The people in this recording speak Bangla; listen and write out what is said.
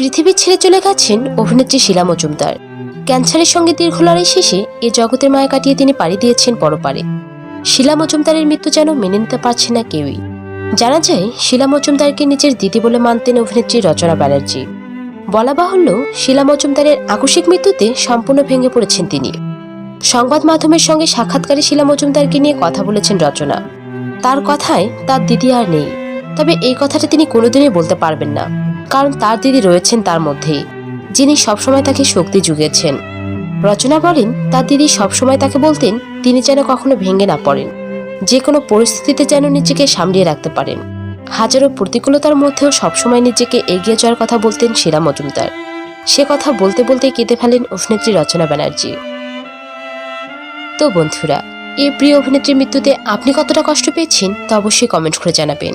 পৃথিবী ছেড়ে চলে গেছেন অভিনেত্রী শিলা মজুমদার। ক্যান্সারের সঙ্গে দীর্ঘ লড়াই শেষে এ জগতের মায়া কাটিয়ে তিনি পাড়ি দিয়েছেন পরপারে। শিলা মজুমদারের মৃত্যু যেন মেনে নিতে পারছে না কেউই। জানা যায়, শিলা মজুমদারকে নিজের দিদি বলে মানতেন অভিনেত্রী রচনা ব্যানার্জি। বলা বাহুল্য, শিলা মজুমদারের আকস্মিক মৃত্যুতে সম্পূর্ণ ভেঙে পড়েছেন তিনি। সংবাদ মাধ্যমের সঙ্গে সাক্ষাৎকারে শিলা মজুমদারকে নিয়ে কথা বলেছেন রচনা। তার কথায় তার দিদি আর নেই। তবে এই কথাটা তিনি কোনোদিনই বলতে পারবেন না। কারণ তার দিদি রয়েছেন তার মধ্যেই, যিনি সবসময় তাকে শক্তি জুগিয়েছেন রচনা বলেন, তার দিদি সবসময় তাকে বলতেন, তিনি যেন কখনো ভেঙে না পড়েন। যে কোনো পরিস্থিতিতে যেন নিজেকে সামলিয়ে রাখতে পারেন। হাজারো প্রতিকূলতার মধ্যেও সবসময় নিজেকে এগিয়ে যাওয়ার কথা বলতেন শিলা মজুমদার। সে কথা বলতে বলতে কেঁদে ফেলেন অভিনেত্রী রচনা ব্যানার্জি। তো বন্ধুরা, এই প্রিয় অভিনেত্রীর মৃত্যুতে আপনি কতটা কষ্ট পেয়েছেন তা অবশ্যই কমেন্ট করে জানাবেন।